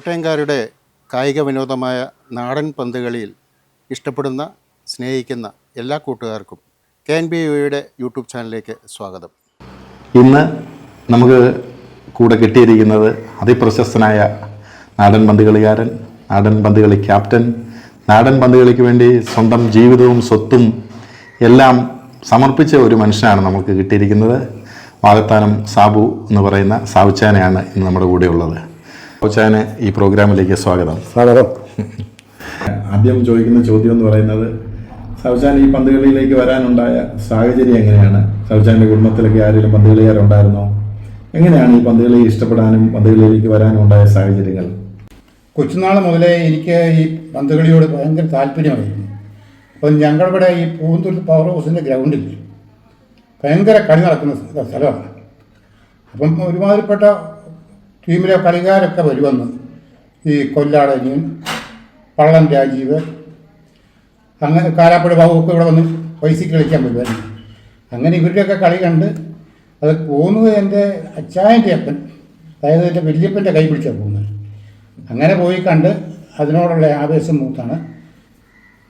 കോട്ടയംകാരുടെ കായിക വിനോദമായ നാടൻ പന്തുകളിയിൽ ഇഷ്ടപ്പെടുന്ന സ്നേഹിക്കുന്ന എല്ലാ കൂട്ടുകാർക്കും കെ എൻ ബി യുടെ യൂട്യൂബ് ചാനലിലേക്ക് സ്വാഗതം. ഇന്ന് നമുക്ക് കൂടെ കിട്ടിയിരിക്കുന്നത് അതിപ്രശസ്തനായ നാടൻ പന്തുകളിക്കാരൻ നാടൻ പന്തുകളി ക്യാപ്റ്റൻ നാടൻ പന്തുകളിക്ക് വേണ്ടി സ്വന്തം ജീവിതവും സ്വത്തും എല്ലാം സമർപ്പിച്ച ഒരു മനുഷ്യനാണ് നമുക്ക് കിട്ടിയിരിക്കുന്നത്. വാഗത്താനം സാബു എന്ന് പറയുന്ന സാവുച്ചാനെയാണ് ഇന്ന് നമ്മുടെ കൂടെ സാവുച്ചാന് ഈ പ്രോഗ്രാമിലേക്ക് സ്വാഗതം. സ്വാഗതം. ആദ്യം ചോദിക്കുന്ന ചോദ്യം എന്ന് പറയുന്നത് സൗജാൻ ഈ പന്തുകളിയിലേക്ക് വരാനുണ്ടായ സാഹചര്യം എങ്ങനെയാണ്? സൗജാന്റെ കുടുംബത്തിലൊക്കെ ആരെങ്കിലും പന്തുകളിയാരുണ്ടായിരുന്നോ എങ്ങനെയാണ് ഈ പന്തുകളി ഇഷ്ടപ്പെടാനും പന്തുകളിയിലേക്ക് വരാനും ഉണ്ടായ സാഹചര്യങ്ങൾ? കൊച്ചുനാൾ മുതലേ എനിക്ക് ഈ പന്തുകളിയോട് ഭയങ്കര താല്പര്യമായിരുന്നു. അപ്പം ഞങ്ങളിവിടെ ഈ പൂന്തുരുത്ത് പവർ ഹൗസിന്റെ ഗ്രൗണ്ടിൽ ഭയങ്കര കളി നടക്കുന്ന സ്ഥലമാണ്. അപ്പം ഒരുമാതിരിപ്പെട്ട ടീമിലെ കളിക്കാരൊക്കെ വരുമെന്ന്. ഈ കൊല്ലാടനിയൻ പള്ളം രാജീവ് അങ്ങനെ കാരാപ്പുഴ ബാബുവൊക്കെ ഇവിടെ വന്ന് പൈസയ്ക്ക് കളിക്കാൻ വരുമായിരുന്നു അങ്ങനെ ഇവരുടെയൊക്കെ കളി കണ്ട് അത് പോകുന്നത് എന്റെ അച്ചായന്റെ അപ്പൻ അതായത് എന്റെ വല്യപ്പന്റെ കൈ പിടിച്ചാണ് പോകുന്നത്. അങ്ങനെ പോയി കണ്ട് അതിനോടുള്ള ആവേശം മൂത്താണ്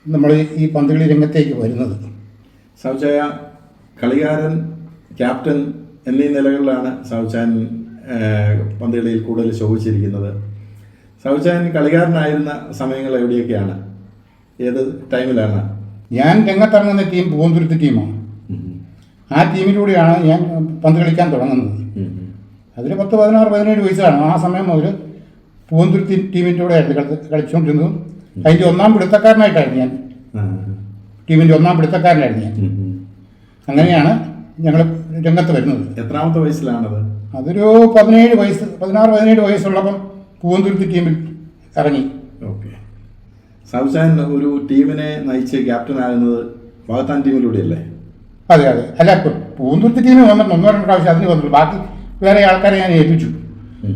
നമ്മൾ ഈ പന്തുകളി രംഗത്തേക്ക് വരുന്നത്. സൗജയ കളികാരൻ ക്യാപ്റ്റൻ എന്നീ നിലകളിലാണ് സൗജാൻ പന്തുകളിയിൽ കൂടുതൽ ശോഭിച്ചിരിക്കുന്നത്. സൗജാൻ കളിക്കാരനായിരുന്ന സമയങ്ങൾ എവിടെയൊക്കെയാണ്? ഏത് ടൈമിലാണ്? ഞാൻ രംഗത്തിറങ്ങുന്ന ടീം പൂവന്തുരുത്ത് ടീമാണ്. ആ ടീമിലൂടെയാണ് ഞാൻ പന്ത് കളിക്കാൻ തുടങ്ങുന്നത്. അതിൽ പത്ത് പതിനാറ് പതിനേഴ് വയസ്സാണ് ആ സമയം മുതൽ പൂവന്തുരുത്തി ടീമിന്റെ കൂടെ ആയിരുന്നു കളി കളിച്ചുകൊണ്ടിരുന്നതും. അതിന്റെ ഒന്നാം പിടുത്തക്കാരനായിട്ടായിരുന്നു ഞാൻ. ടീമിന്റെ ഒന്നാം പിടുത്തക്കാരനായിരുന്നു ഞാൻ. അങ്ങനെയാണ് ഞങ്ങൾ രംഗത്ത് വരുന്നത്. എത്രാമത്തെ വയസ്സിലാണത്? അതൊരു പതിനേഴ് വയസ്സ് പതിനാറ് പതിനേഴ് വയസ്സുള്ളപ്പം പൂവന്തുരുത്തി ടീമിൽ ഇറങ്ങി. ഓക്കെ. സൗജാൻ ഒരു ടീമിനെ നയിച്ച് ക്യാപ്റ്റൻ ആകുന്നത് വാഗത്താൻ ടീമിലൂടെയല്ലേ? അതെ അതെ. അല്ല പൂന്തുരുത്തി ടീമിൽ വന്നിട്ട് ഒന്നോ രണ്ടോ പ്രാവശ്യം അതിന് വന്നിട്ട് ബാക്കി വേറെ ആൾക്കാരെ ഞാൻ ഏൽപ്പിച്ചു.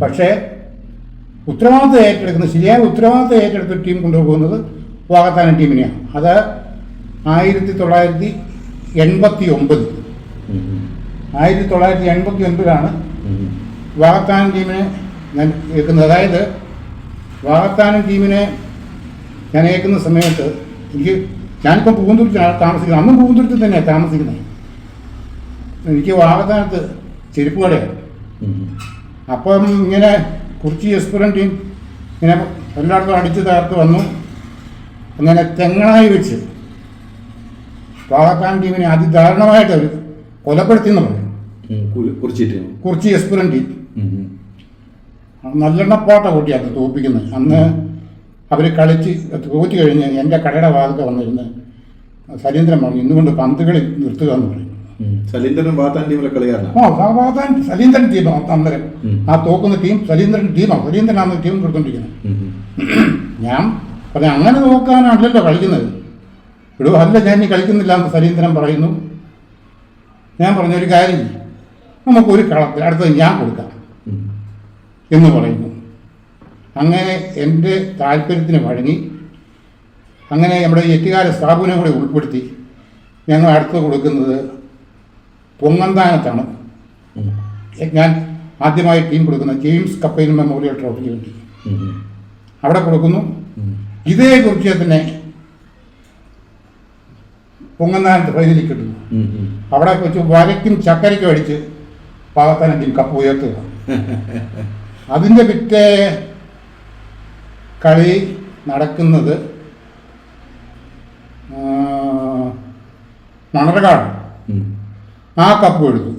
പക്ഷേ ഉത്തരവാദിത്തം ഏറ്റെടുക്കുന്നത് ശരിയായ ഉത്തരവാദിത്തം ഏറ്റെടുത്ത ടീം കൊണ്ടുപോകുന്നത് വാഗത്താനം ടീമിനെയാണ് അത് ആയിരത്തി തൊള്ളായിരത്തി എൺപത്തി ഒമ്പത് ആയിരത്തി തൊള്ളായിരത്തി എൺപത്തി ഒൻപതിലാണ് വാഗത്താനം ടീമിനെ ഞാൻ ഏൽക്കുന്നത്. അതായത് വാഗത്താനം ടീമിനെ ഞാൻ ഏൽക്കുന്ന സമയത്ത് എനിക്ക് ഞാനിപ്പോൾ പൂന്തുരുത്തിലാണ് താമസിക്കുന്നത്. അന്നും പൂന്തുരുത്തിൽ തന്നെയാണ് താമസിക്കുന്നത്. എനിക്ക് വാഗത്താനത്ത് ചെരുപ്പ് കടയാണ്. അപ്പം ഇങ്ങനെ കുറച്ച് എസ്പുരൻ ടീം ഇങ്ങനെ എല്ലായിടത്തും അടിച്ചു തകർത്ത് വന്നു. അങ്ങനെ തെങ്ങണായി വെച്ച് വാഗത്താൻ ടീമിനെ അതിദാരുണമായിട്ട് അവർ കൊലപ്പെടുത്തി എന്ന് പറയും കുറിച്ചിട്ട്. കുറിച്ചി നല്ലെണ്ണ പോട്ട നല്ലെണ്ണപ്പാട്ട കൂട്ടിയാണ് തോപ്പിക്കുന്നത്. അന്ന് അവർ കളിച്ച് തോറ്റു കഴിഞ്ഞ് എന്റെ കടയുടെ വാതിൽ വന്നിരുന്ന് സലീന്ദ്രൻ പറഞ്ഞു ഇന്നുകൊണ്ട് പന്തുകളി നിർത്തുക എന്ന് പറയും സലീന്ദ്രനും വാഗത്താൻ ടീമിലെ ഓ സാധാരണ സലീന്ദ്രൻ ടീമാണ് അന്നേരം. ആ തോക്കുന്ന ടീം സലീന്ദ്രൻ ടീമാണ് സലീന്ദ്രനാണ് ടീം കൊടുത്തോണ്ടിരിക്കുന്നത് ഞാൻ പറഞ്ഞു അങ്ങനെ നോക്കാനാണല്ലോ കളിക്കുന്നത്. ഇവിടെ അല്ല ഞാൻ ഇനി കളിക്കുന്നില്ല എന്ന് സലീന്ദ്രൻ പറയുന്നു. ഞാൻ പറഞ്ഞൊരു കാര്യം. നമുക്ക് നമുക്കൊരു കളത്തിൽ അടുത്തത് ഞാൻ കൊടുക്കാം എന്ന് പറയുന്നു. അങ്ങനെ എന്റെ താല്പര്യത്തിന് വഴങ്ങി അങ്ങനെ നമ്മുടെ എറ്റുകാല സ്ഥാപനം കൂടെ ഉൾപ്പെടുത്തി ഞങ്ങൾ അടുത്ത് കൊടുക്കുന്നത് പൊങ്ങന്താനത്താണ്. ഞാൻ ആദ്യമായി ടീം കൊടുക്കുന്ന ജെയിംസ് കപ്പൈൻ മെമ്മോറിയൽ ട്രോഫിക്ക് വേണ്ടി. അവിടെ കൊടുക്കുന്നു. ഇതേ കുറിച്ച് തന്നെ പൊങ്ങന്താനത്ത് ഫൈനലിൽ കിട്ടുന്നു അവിടെ വെച്ച് വരയ്ക്കും ചക്കരയ്ക്കും അടിച്ച് പാകത്താനം ടീം കപ്പ് ഉയർത്തുക. അതിന്റെ പിറ്റേ കളി നടക്കുന്നത് മണർകാട്. ആ കപ്പ് എടുത്തു.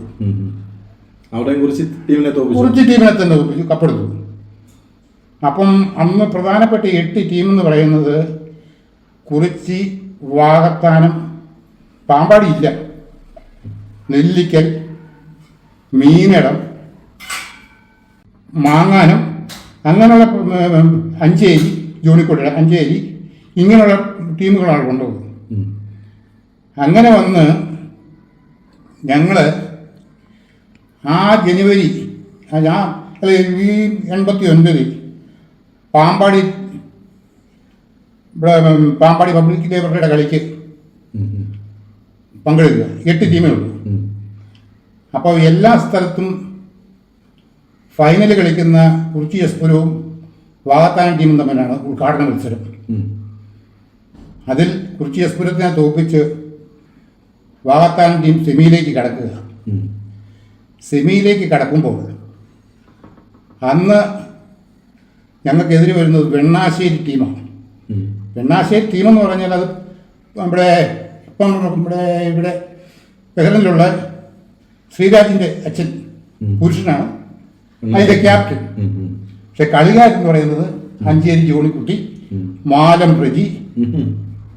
അവിടെ കുറിച്ച് ടീമിനെ കുറിച്ച് ടീമിനെ തന്നെ തോപ്പിച്ചു കപ്പെടുത്തു അപ്പം അന്ന് പ്രധാനപ്പെട്ട എട്ട് ടീം എന്ന് പറയുന്നത് കുറിച്ചി വാകത്താനം പാമ്പാടി ഇല്ല നെല്ലിക്കൽ മീനടം മാങ്ങാനം അങ്ങനെയുള്ള അഞ്ചേരി ജോണിക്കോട്ട അഞ്ചേരി ഇങ്ങനെയുള്ള ടീമുകളാണ് കൊണ്ടുപോകുന്നത്. അങ്ങനെ വന്ന് ഞങ്ങൾ ആ ജനുവരി ആ ഈ എൺപത്തി ഒൻപതിൽ പാമ്പാടി പാമ്പാടി പബ്ലിക് ലൈബ്രറിയുടെ കളിക്ക് പങ്കെടുക്കുക. എട്ട് ടീമേ ഉള്ളൂ. അപ്പോൾ എല്ലാ സ്ഥലത്തും ഫൈനൽ കളിക്കുന്ന കുറിച്ചി എസ്പുരവും വാഗത്താനം ടീമും തമ്മിലാണ് ഉദ്ഘാടന മത്സരം. അതിൽ കുറിച്ചി എസ്പുരത്തിനെ തോൽപ്പിച്ച് വാഗത്താനം ടീം സെമിയിലേക്ക് കടക്കുക. സെമിയിലേക്ക് കടക്കുമ്പോൾ അന്ന് ഞങ്ങൾക്കെതിരെ വരുന്നത് വെണ്ണാശ്ശേരി ടീമാണ്. വെണ്ണാശ്ശേരി ടീമെന്ന് പറഞ്ഞാൽ അത് നമ്മുടെ ഇപ്പം നമ്മുടെ ഇവിടെ ബഹ്റിനിലുള്ള ശ്രീരാജിന്റെ അച്ഛൻ. പുരുഷനാണ്. അതിന്റെ ക്യാപ്റ്റൻ. പക്ഷെ കളികാരൻ എന്ന് പറയുന്നത് അഞ്ചേരി ജോണിക്കുട്ടി മാലം പ്രജി.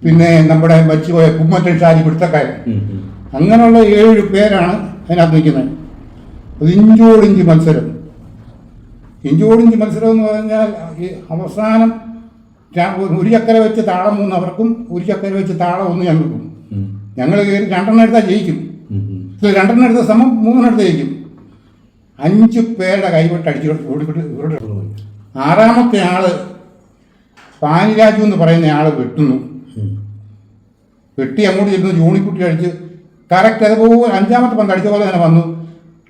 പിന്നെ നമ്മുടെ മരിച്ചുപോയ കുമ്മറ്റൻ ഷാജി പിടുത്തക്കാരൻ. അങ്ങനെയുള്ള ഏഴ് പേരാണ് അതിനകത്ത് നിൽക്കുന്നത്. അത് ഇഞ്ചോടിഞ്ച് മത്സരം. ഇഞ്ചോടിഞ്ച് മത്സരം എന്ന് പറഞ്ഞാൽ ഈ അവസാനം ഒരു ചക്കര വെച്ച് താളം മൂന്ന് അവർക്കും ഒരു ചക്കര വെച്ച് താളം ഒന്ന് ഞങ്ങൾക്കും. ഞങ്ങൾ രണ്ടെണ്ണം എടുത്താൽ ജയിക്കും. രണ്ടെണ്ണം എടുത്ത സമം മൂന്നെണ്ണം ജയിക്കും. അഞ്ച് പേരുടെ കൈവിട്ട് അടിച്ചു ഓടിപ്പിട്ട് ഇവരുടെ ആറാമത്തെ ആൾ പാനിരാജു എന്ന് പറയുന്ന ആൾ വെട്ടുന്നു. വെട്ടി അങ്ങോട്ട് ചെല്ലുന്നു ജോണിക്കുട്ടി അടിച്ച് കറക്റ്റ് അതുപോലെ അഞ്ചാമത്തെ പന്ത് അടിച്ച പോലെ തന്നെ വന്നു.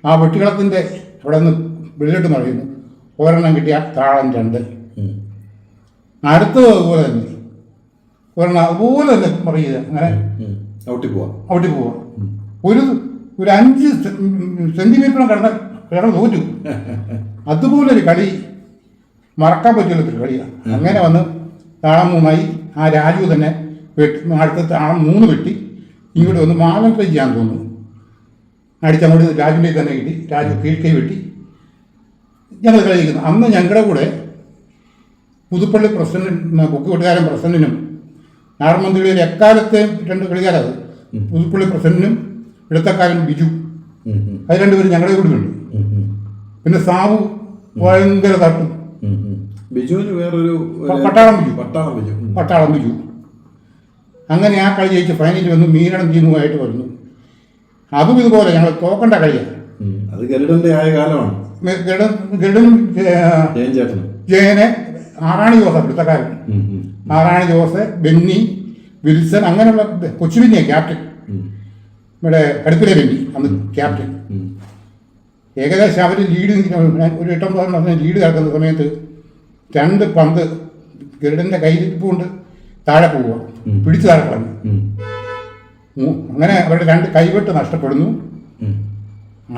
ആ വെട്ടികളത്തിന്റെ അവിടെ നിന്ന് വെള്ളിട്ട് മറിയുന്നു. ഒരെണ്ണം കിട്ടിയ താളം രണ്ട്. അടുത്തത് അതുപോലെ തന്നെ. ഒരെണ്ണം അതുപോലെ തന്നെ മറിയുക അങ്ങനെ ഔട്ടി പോവാം. അവിടെ പോവാം. ഒരു ഒരു അഞ്ച് സെന്റിമീറ്ററും കിടന്ന കിടന്ന് തോറ്റു. അതുപോലൊരു കളി മറക്കാൻ പറ്റില്ലാത്തൊരു കളിയാണ് അങ്ങനെ വന്ന് താളം മൂന്നായി. ആ രാജു തന്നെ വെട്ടി അടുത്ത താളം മൂന്ന് വെട്ടി. ഇങ്ങോട്ട് വന്ന് മാലം ട്രൈ ചെയ്യാൻ തോന്നുന്നു. അടിച്ചങ്ങോട്ട് രാജുവിന്റെ തന്നെ കിട്ടി. രാജു കീഴ്ക്കൈ വെട്ടി. ഞങ്ങൾ കളിക്കുന്നു. അന്ന് ഞങ്ങളുടെ കൂടെ പുതുപ്പള്ളി പ്രസിഡന്റ് ബുക്കുകൊട്ടുകാരൻ പ്രസിഡന്റിനും നാടൻമന്ത്രികളിൽ എക്കാലത്തെയും രണ്ട് കളിക്കാരത് പുതുപ്പള്ളി പ്രസന്നും ഇടത്തക്കാരൻ ബിജു. അത് രണ്ടുപേരും ഞങ്ങളുടെ കൂടെ ഉണ്ട്. ഉം. ഉം. പിന്നെ സാബു ഭയങ്കര തട്ടും. ബിജുവിന് വേറൊരു പട്ടാളം ബിജു. പട്ടാളം ബിജു. പട്ടാളം ബിജു. അങ്ങനെ ആ കളി ജയിച്ച് ഫൈനലിൽ വന്നു. മീനടം ജീനുമായിട്ട് വരുന്നു അതും ഇതുപോലെ ഞങ്ങൾ തോക്കണ്ട കളിയാണ് അത് ഗരുഡന്റെ ആയ കാലമാണ്. ഗരുഡൻ ഗരുഡനും ജയനെ ആറാണി ജോസഫ് ഇവിടുത്തെക്കാരൻ ഉം. ജോസ് ബെന്നി വിൽസൺ അങ്ങനെയുള്ള കൊച്ചുബിന്നിയാണ് ക്യാപ്റ്റൻ. ഇവിടെ കടുപ്പിലെ ബെന്നി അന്ന് ക്യാപ്റ്റൻ. ഏകദേശം അവർ ലീഡ് നിൽക്കുന്ന ഒരു എട്ടൊമ്പത് പറഞ്ഞ ലീഡ് കിടക്കുന്ന സമയത്ത് രണ്ട് പന്ത് ഗരുഡന്റെ കയ്യിരിപ്പ് കൊണ്ട് താഴെ പോവുക. പിടിച്ചു താഴെ കളഞ്ഞു. അങ്ങനെ അവരുടെ രണ്ട് കൈവിട്ട് നഷ്ടപ്പെടുന്നു.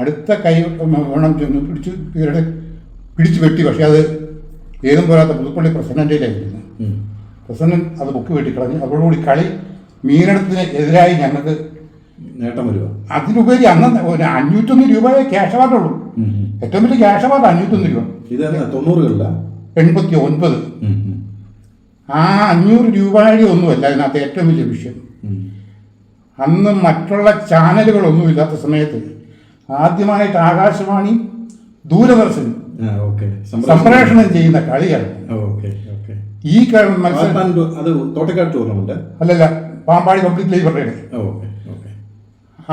അടുത്ത കൈവിട്ട് വേണം ചെന്ന് പിടിച്ചു ഗരുഡൻ പിടിച്ചു വെട്ടി. പക്ഷെ അത് ഏതും പോരാത്ത പുതുപ്പള്ളി പ്രസിഡന്റിലായിരുന്നു ഉം. പ്രസിഡന്റ് അത് ബുക്ക് വെട്ടിക്കളഞ്ഞു അതോടുകൂടി കളി മീനെടുത്തിന് എതിരായി ഞങ്ങൾക്ക് നേട്ടം വരിക. അതിലുപരി അന്ന് ഒരു അഞ്ഞൂറ്റൊന്ന് രൂപയെ ക്യാഷ് അവാർഡുള്ളൂ. ഏറ്റവും വലിയ ക്യാഷ് അവാർഡ് അഞ്ഞൂറ്റൊന്ന് രൂപ. ഇത് തൊണ്ണൂറുകളില്ല തൊണ്ണൂറുകളില എൺപത്തി ഒൻപത് ആ അഞ്ഞൂറ് രൂപയുടെ ഒന്നുമല്ല അതിനകത്ത് ഏറ്റവും വലിയ വിഷയം. അന്ന് മറ്റുള്ള ചാനലുകളൊന്നും ഇല്ലാത്ത സമയത്ത് ആദ്യമായിട്ട് ആകാശവാണി ദൂരദർശൻ സംപ്രേഷണം ചെയ്യുന്ന കളിയാണ്. ഓക്കെ. ഈ മത്സരം അത് തോട്ടക്കാട് ടൂർണമെന്റ് അല്ലല്ല പാമ്പാടി പബ്ലിക് ഓക്കെ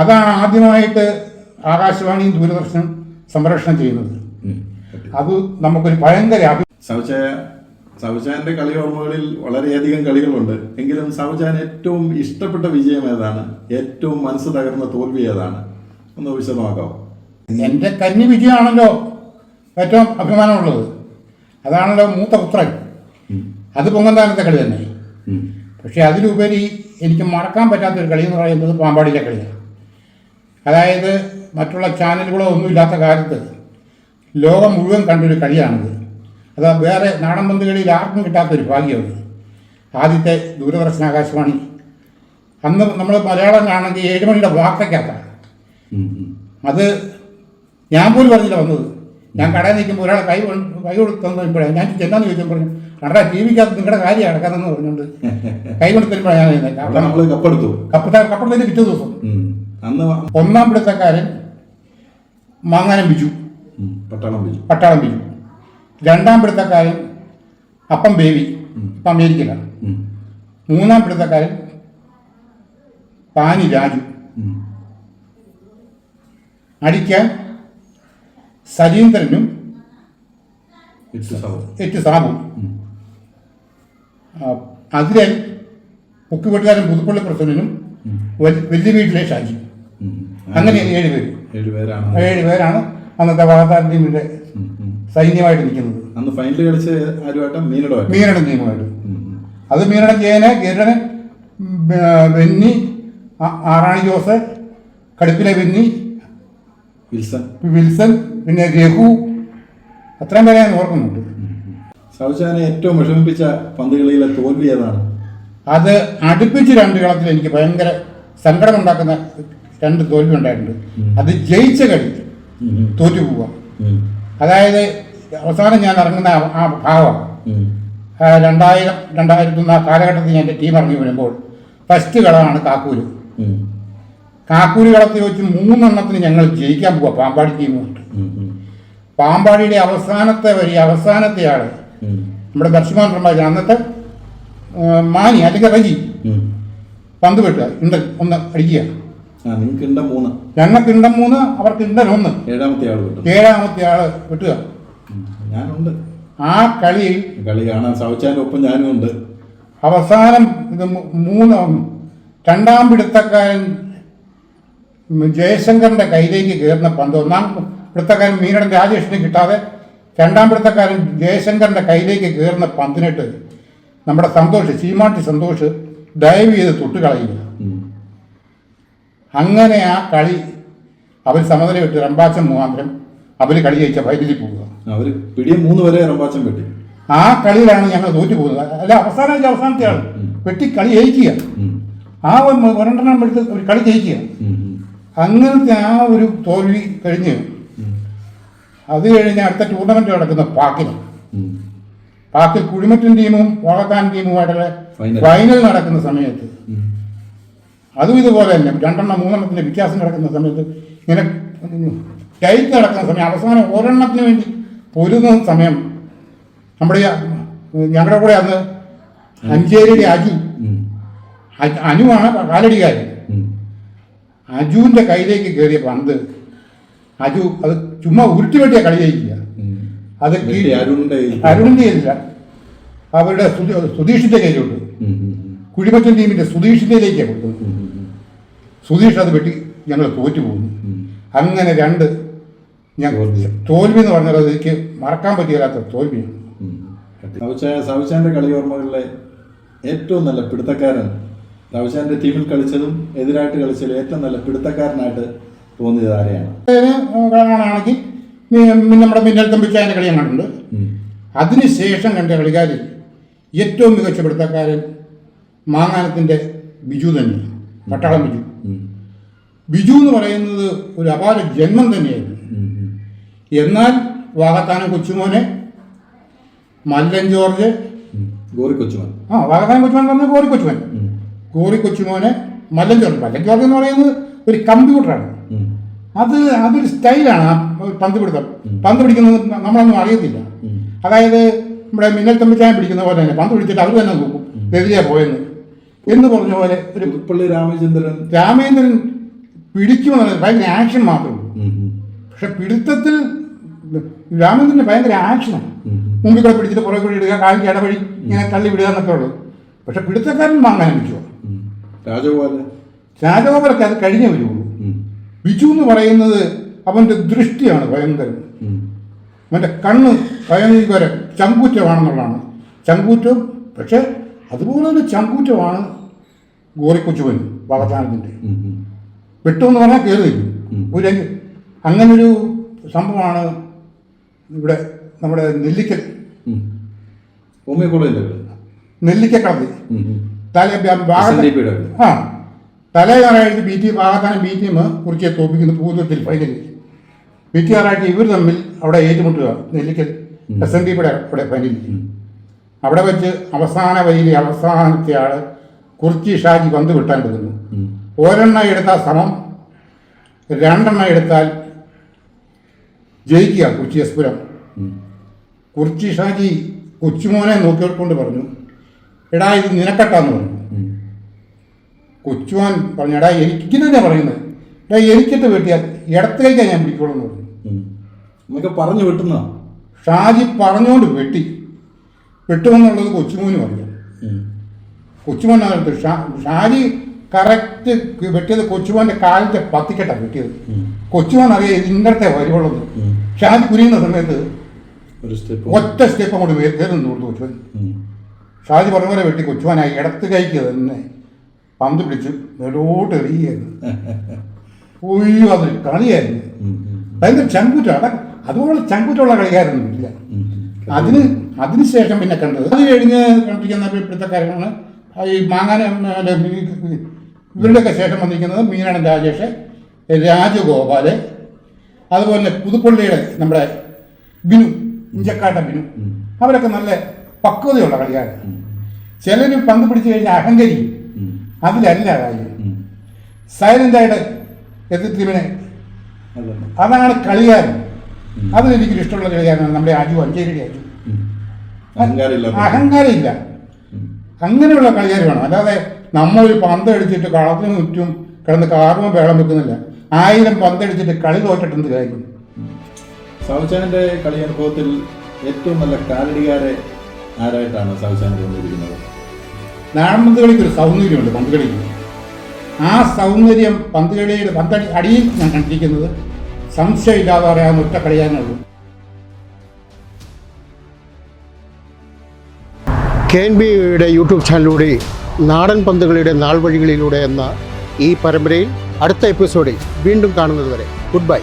അതാണ് ആദ്യമായിട്ട് ആകാശവാണിയും ദൂരദർശനും സംപ്രേഷണം ചെയ്യുന്നത്. അത് നമുക്കൊരു ഭയങ്കര സൗജാന്റെ കളി ഓർമ്മകളിൽ വളരെയധികം കളികളുണ്ട്. എങ്കിലും സൗചാൻ ഏറ്റവും ഇഷ്ടപ്പെട്ട വിജയം ഏതാണ്? ഏറ്റവും മനസ്സ് തകർന്ന തോൽവി ഏതാണ്? ഒന്ന് വിശദമാക്കാമോ എന്റെ കന്നി വിജയമാണല്ലോ ഏറ്റവും അഭിമാനമുള്ളത്. അതാണല്ലോ മൂത്ത പുത്രൻ. അത് പൊങ്ങന്താനത്തെ കളി തന്നെ. പക്ഷേ അതിലുപരി എനിക്ക് മറക്കാൻ പറ്റാത്തൊരു കളി എന്ന് പറയുന്നത് പാമ്പാടിയിലെ കളിയാണ്. അതായത് മറ്റുള്ള ചാനലുകളോ ഒന്നുമില്ലാത്ത കാലത്ത് ലോകം മുഴുവൻ കണ്ടൊരു കളിയാണിത്. അത് വേറെ നാടൻ പന്തുകളിൽ ആർക്കും കിട്ടാത്തൊരു ഭാഗ്യമാണ്. ആദ്യത്തെ ദൂരദർശന ആകാശവാണി. അന്ന് നമ്മൾ മലയാളം കാണുന്നത് ഏഴുമണിയുടെ വാർത്തയ്ക്കകത്താണ്. അത് ഞാൻ പോലും പറഞ്ഞില്ല വന്നത്. ഞാൻ കടയിൽ നിൽക്കുമ്പോൾ ഒരാളെ കൈ കൈ കൊടുത്തു തന്നപ്പോഴാണ്. ഞാൻ ചെന്നാന്ന് ചോദിച്ചപ്പോൾ പറഞ്ഞു കണ്ടാ? ജീവിക്കാത്ത നിങ്ങളുടെ കാര്യമാണ് കഥ എന്ന് പറഞ്ഞുകൊണ്ട് കൈ കൊണ്ട് തരുമ്പോഴാണ് കപ്പെടുത്തു. പിറ്റേ ദിവസം. അന്ന് ഒന്നാം പിടുത്തക്കാരൻ മാങ്ങാനം ബിജു പട്ടാളം ബിജു പട്ടാളം ബിജു രണ്ടാം പിടുത്തക്കാരൻ അപ്പം ബേബി ഇപ്പം അമേരിക്കയിലാണ് മൂന്നാം പിടുത്തക്കാരൻ പാനി രാജു. അടിക്കാൻ സരീന്ദ്രനും എറ്റ് സാബു. അതിരൻ മുക്കുവെട്ടുകാരൻ പുതുപ്പള്ളി പ്രസിഡന്റിനും വൽ- വലിയ വീട്ടിലെ ഷാജി. അങ്ങനെ ഏഴ് പേര്. ഏഴുപേരാണ് ഏഴ് പേരാണ് അന്നത്തെ വാഗ്ദാൻ ടീമിന്റെ. സൈന്യമായിട്ട് നിൽക്കുന്നത്. അന്ന് ഫൈനൽ കളിച്ച് ആരുമായിട്ടും മീനടൻ ടീമുമായിട്ട്. അത് മീനടം ജയന് ഗിരണൻ ബെന്നി ആറാണി ജോസ് കടുപ്പിലെ ബെന്നി വിൽസൺ. വിൽസൺ പിന്നെ രഘു. അത്രയും പേരെ ഞാൻ ഓർക്കുന്നുണ്ട്. സൗചാനെ ഏറ്റവും വിഷമിപ്പിച്ച പന്തുകളിയിലെ തോൽവി ഏതാണ്? അത് അടുപ്പിച്ച് രണ്ട് കളത്തിൽ എനിക്ക് ഭയങ്കര സങ്കടമുണ്ടാക്കുന്ന രണ്ട് തോൽവി ഉണ്ടായിട്ടുണ്ട്. അത് ജയിച്ച കളി തോറ്റു പോവുക. അതായത് അവസാനം ഞാൻ ഇറങ്ങുന്ന ആ- ഭാഗമാണ് രണ്ടായിരം രണ്ടായിരത്തി ഒന്ന് ആ കാലഘട്ടത്തിൽ ഞാൻ എന്റെ ടീം ഇറങ്ങി വരുമ്പോൾ ഫസ്റ്റ് കളമാണ് കാക്കൂര്. കാക്കൂര് കളത്തിൽ വെച്ച് മൂന്നെണ്ണത്തിന് ഞങ്ങൾ ജയിക്കാൻ പോവുക. പാമ്പാടി ടീമുമായിട്ട്. പാമ്പാടിയുടെ അവസാനത്തെ വരി അവസാനത്തെ ആൾ നമ്മുടെ ദർശമാൻ പ്രമാജൻ അന്നത്തെ മാനി അല്ലെങ്കിൽ റജി പന്ത് വെട്ടുക ഇണ്ടൻ ഒന്ന് അടിക്കുക. നിങ്ങൾക്ക് ഇണ്ടം മൂന്ന്. ഞങ്ങൾക്ക് ഇണ്ടൻ മൂന്ന് അവർക്ക് ഇണ്ടൻ ഒന്ന്. ഏഴാമത്തെ ആൾ ഏഴാമത്തെ ആൾ വെട്ടുക. ഞാനുണ്ട്. ആ കളിയിൽ കളി കാണാൻ സൗചാന്റെ ഒപ്പം ഞാനും ഉണ്ട്. അവസാനം ഇത് മൂന്ന് രണ്ടാം പിടുത്തക്കാരൻ ജയശങ്കറിന്റെ കയ്യിലേക്ക് കയറുന്ന പന്ത്. ഒന്നാം പിടുത്തക്കാരൻ മീനടൻ രാജേഷിന് കിട്ടാതെ രണ്ടാം പിടുത്തക്കാരൻ ജയശങ്കറിന്റെ കയ്യിലേക്ക് കയറുന്ന പന്തിനിട്ട് നമ്മുടെ സന്തോഷ് സീമാട്ടി സന്തോഷ് ദയവ് ചെയ്ത് തൊട്ട് കളയുക അങ്ങനെ ആ കളി അവർ സമനില വിട്ട്. റംബാച്ചം മുഖാന്തരം അവർ കളി ജയിച്ച ഫൈനലിൽ പോവുക. അവർ പിടിയും മൂന്ന് വരെ റമ്പാച്ചം വെട്ടി. ആ കളിയിലാണ് ഞങ്ങൾ തോറ്റു പോകുന്നത്. അല്ല അവസാനം അവസാനത്തെ ആൾ വെട്ടി കളി ജയിക്കുക. ആ ഒരു ഒരെണ്ണം എടുത്ത് ഒരു കളി ജയിക്കുക. അങ്ങനത്തെ ആ ഒരു തോൽവി കഴിഞ്ഞ്. അത് കഴിഞ്ഞ് അടുത്ത ടൂർണമെന്റ് നടക്കുന്ന പാക്കിൽ ഉം. പാക്കിൽ കുഴിമറ്റൻ ടീമും വാളക്കാൻ ടീമുമായിട്ടുള്ള ഫൈനൽ. ഫൈനൽ നടക്കുന്ന സമയത്ത്. അതും ഇതുപോലെ തന്നെ രണ്ടെണ്ണം മൂന്നെണ്ണത്തിന്റെ വ്യത്യാസം നടക്കുന്ന സമയത്ത് ഇങ്ങനെ ടൈറ്റ് നടക്കുന്ന സമയം അവസാനം ഒരെണ്ണത്തിന് വേണ്ടി പൊരുന്ന സമയം നമ്മുടെ ഞങ്ങളുടെ കൂടെ അന്ന് അഞ്ചേരിയുടെ അജു അനുവാണ് കാലടിക്കാരൻ ഉം. അജുവിന്റെ കയ്യിലേക്ക് കയറിയ പന്ത് അജു അത് ചുമ്മാ ഉരുട്ടി വെട്ടിയ കളി ജയിക്കുക ഉം. അത് അരുണിന്റെ ഇല്ല അവരുടെ സുധി- സുധീഷിന്റെ കയ്യിലുണ്ട്. കുഴിമറ്റൻ ടീമിന്റെ സുധീഷിന്റെയിലേക്കാണ്. ഉം. സുധീഷ് അത് വെട്ടി ഞങ്ങൾ തോറ്റു പോകുന്നു. അങ്ങനെ രണ്ട് ഞാൻ തോൽവി. തോൽവി എന്ന് പറഞ്ഞാൽ എനിക്ക് മറക്കാൻ പറ്റിയാത്ത തോൽവിയാണ് സവിശാന്റെ കളി ഓർമ്മകളിലെ ഏറ്റവും നല്ല പിടുത്തക്കാരൻ സവിശാന്റെ ടീമിൽ കളിച്ചതും എതിരായിട്ട് കളിച്ചതും ഏറ്റവും നല്ല പിടുത്തക്കാരനായിട്ട് തോന്നിയത് താരമാണ് കാണുകയാണെങ്കിൽ നമ്മുടെ മിന്നൽ തമ്പിച്ചായന്റെ കളി കണ്ടിട്ടുണ്ട്. അതിനുശേഷം കണ്ട കളിക്കാരിൽ ഏറ്റവും മികച്ച പിടുത്തക്കാരൻ മാങ്ങാനത്തിന്റെ ബിജു തന്നെയാണ്. പട്ടാളം ബിജു. ബിജു എന്ന് പറയുന്നത് ഒരു അപാര ജന്മം തന്നെയായിരുന്നു. എന്നാൽ വാകത്താനം കൊച്ചുമോനെ മല്ലൻ ജോർജ് ഗോറി കൊച്ചുമോൻ. ആ വാകത്താനം കൊച്ചുമോൻ പറഞ്ഞ ഗോറി കൊച്ചുമോൻ. ഗോറി കൊച്ചുമോനെ മല്ലൻ ജോർജ്. മല്ലൻ ജോർജ് എന്ന് പറയുന്നത് ഒരു കമ്പ്യൂട്ടറാണ്. അത് അതൊരു സ്റ്റൈലാണ് ആ പന്ത് പിടുത്തം പന്ത് പിടിക്കുന്നത് നമ്മളൊന്നും അറിയത്തില്ല. അതായത് നമ്മുടെ മിന്നൽ തമ്പിച്ചായം പിടിക്കുന്ന പോലെ തന്നെ പന്ത് പിടിച്ചിട്ട് അവർ തന്നെ നോക്കും. എതിരെയാ പോയെന്ന്. എന്ന് പറഞ്ഞ പോലെ ഒരു പുതുപ്പള്ളി രാമചന്ദ്രൻ. രാമചന്ദ്രൻ പിടിക്കുമെന്ന് ഭയങ്കര ആക്ഷൻ മാത്രമേ ഉള്ളൂ. പക്ഷെ പിടുത്തത്തിൽ രാമചന്ദ്രൻ ഭയങ്കര ആക്ഷനാണ്. മുമ്പിൽ കൂടെ പിടിച്ചിട്ട് പുറകെ കൂടി ഇടുക കാലിക്ക് ഇടവഴി ഇങ്ങനെ തള്ളി വിടുക എന്നൊക്കെ ഉള്ളൂ പക്ഷെ പിടുത്തക്കാരൻ വാങ്ങാൻ പറ്റുമോ ഉം. രാജഗോപാലൊക്കെ അത് കഴിഞ്ഞേ വരുള്ളൂ. ബിജു എന്ന് പറയുന്നത് അവന്റെ ദൃഷ്ടിയാണ് ഭയങ്കരം അവന്റെ അവന്റെ കണ്ണ് ഭയങ്കര ചങ്കൂറ്റമാണെന്നുള്ളതാണ് ചങ്കൂറ്റം പക്ഷേ അതുപോലെ ഒരു ചങ്കൂറ്റമാണ് ഗോറിക്കൊച്ചുവൻ. ഉം. വെട്ടുമെന്ന് പറഞ്ഞാൽ കയറി. ഒരു അങ്ങനൊരു സംഭവമാണ് ഇവിടെ നമ്മുടെ നെല്ലിക്കൽ. ഉം. തല. ആ തലേ ഞായറാഴ്ച B T Vakathanam B M കുറിച്ച് തോപ്പിക്കുന്ന പൂജ്യത്തിൽ ഫൈനലിൽ ബി ടി ഞായറാഴ്ച ഇവർ തമ്മിൽ അവിടെ ഏറ്റുമുട്ടുക. നെല്ലിക്കൽ എസ് എൻ ഡി പിയുടെ അവിടെ ഫൈനലിൽ അവിടെ വെച്ച് അവസാന വരിയിലെ അവസാനത്തെ ആൾ കുർച്ചി ഷാജി പന്ത് വിട്ടാൻ എടുക്കുന്നു ഒരെണ്ണ എടുത്താൽ സമം രണ്ടെണ്ണ എടുത്താൽ ജയിക്കുക കുർച്ചി എസ്പുരം ഉം. കുർച്ചി ഷാജി കൊച്ചുമോനെ നോക്കിക്കൊണ്ട് പറഞ്ഞു എടാ ഇത് നിനക്കട്ടാന്ന് പറഞ്ഞു. ഉം. കൊച്ചുമോൻ പറഞ്ഞു എടാ എനിക്ക് തന്നെ പറയുന്നത് എടാ എനിക്കിട്ട് വെട്ടിയാൽ ഇടത്ത് ഞാൻ പിടിക്കോളൂ എന്ന് പറഞ്ഞു എന്നൊക്കെ പറഞ്ഞു വെട്ടുന്ന ഷാജി പറഞ്ഞുകൊണ്ട് വെട്ടി. വെട്ടുമെന്നുള്ളത് കൊച്ചുമോനും അറിയാം. കൊച്ചുമോൻ അകത്ത് ഷാ- ഷാജി കറക്റ്റ് വെട്ടിയത് കൊച്ചുമോന്റെ കാലിന്റെ പത്തിക്കെട്ടാണ് വെട്ടിയത്. കൊച്ചുമോൻ അറിയാം ഇന്നത്തെ വരുവുള്ളത്. ഷാജി കുരിയുന്ന സമയത്ത് ഒരു സ്റ്റെപ്പ് ഒറ്റ സ്റ്റെപ്പ് അങ്ങോട്ട് വേറെ കൊടുത്തു കൊച്ചുവാൻ ഷാജി പറഞ്ഞ പോലെ വെട്ടി കൊച്ചുവാനായി ഇടത്ത് കൈക്ക് തന്നെ പന്ത് പിടിച്ച് നേരോട്ട് എറിയായിരുന്നു ഒയ്യോ അത് കളിയായിരുന്നു. ഭയങ്കര ചങ്കൂറ്റ അതാ അതുപോലെ ചങ്കുറ്റുള്ള കളിയായിരുന്നു ഇല്ല. അതിന് അതിനുശേഷം പിന്നെ കണ്ടത്. അത് കഴിഞ്ഞ് കണ്ടിരിക്കുന്ന ഇപ്പോഴത്തെ കാര്യങ്ങളാണ്. ഈ മാങ്ങാന ഇവരുടെയൊക്കെ ശേഷം വന്നിരിക്കുന്നത് മീനാണ് രാജേഷ് രാജഗോപാൽ അതുപോലെ പുതുപ്പള്ളിയുടെ നമ്മുടെ ബിനു ഇഞ്ചക്കാട്ട ബിനു അവരൊക്കെ നല്ല പക്വതയുള്ള കളിയാണ് ചിലർ പന്ത് പിടിച്ചു കഴിഞ്ഞാൽ അഹങ്കരിക്കും. അതിലല്ല കാര്യം. സൈലന്റായിട്ട് എതിർ ടീമിനെ അതാണ് കളിയാൻ അതിലെനിക്ക് ഇഷ്ടമുള്ള കളിയാനാണ് നമ്മുടെ അജു അഞ്ചേരിയുടെ അജു അഹങ്കാരം ഇല്ല അങ്ങനെയുള്ള കളിക്കാർ വേണം അല്ലാതെ നമ്മളൊരു പന്ത് അടിച്ചിട്ട് കളത്തിന് ചുറ്റും കിടന്ന് കാർമ വേളം വെക്കുന്നില്ല. ആയിരം പന്ത് അടിച്ചിട്ട് കളി തോറ്റിട്ടുണ്ട് കാര്യം? സൗചാന്റെ കളി അനുഭവത്തിൽ ഏറ്റവും നല്ല കാലടികാരെ ആരായിട്ടാണ് സൗചാൻ തോന്നിയിരിക്കുന്നത് നാടൻ പന്ത് കളിക്ക് ഒരു സൗന്ദര്യമുണ്ട് പന്ത് കളിക്ക് ആ സൗന്ദര്യം പന്ത് കളിയുടെ പന്തടി അടിയിൽ ഞാൻ കണ്ടിരിക്കുന്നത് സംശയമില്ലാതെ പറയാൻ ഒറ്റ കളിയാനുള്ളൂ കെ എൻ ബിയുടെ യൂട്യൂബ് ചാനലിലൂടെ നാടൻ പന്തുകളിയുടെ നാൾ വഴികളിലൂടെ എന്ന ഈ പരമ്പരയിൽ അടുത്ത എപ്പിസോഡിൽ വീണ്ടും കാണുന്നത് വരെ ഗുഡ് ബൈ.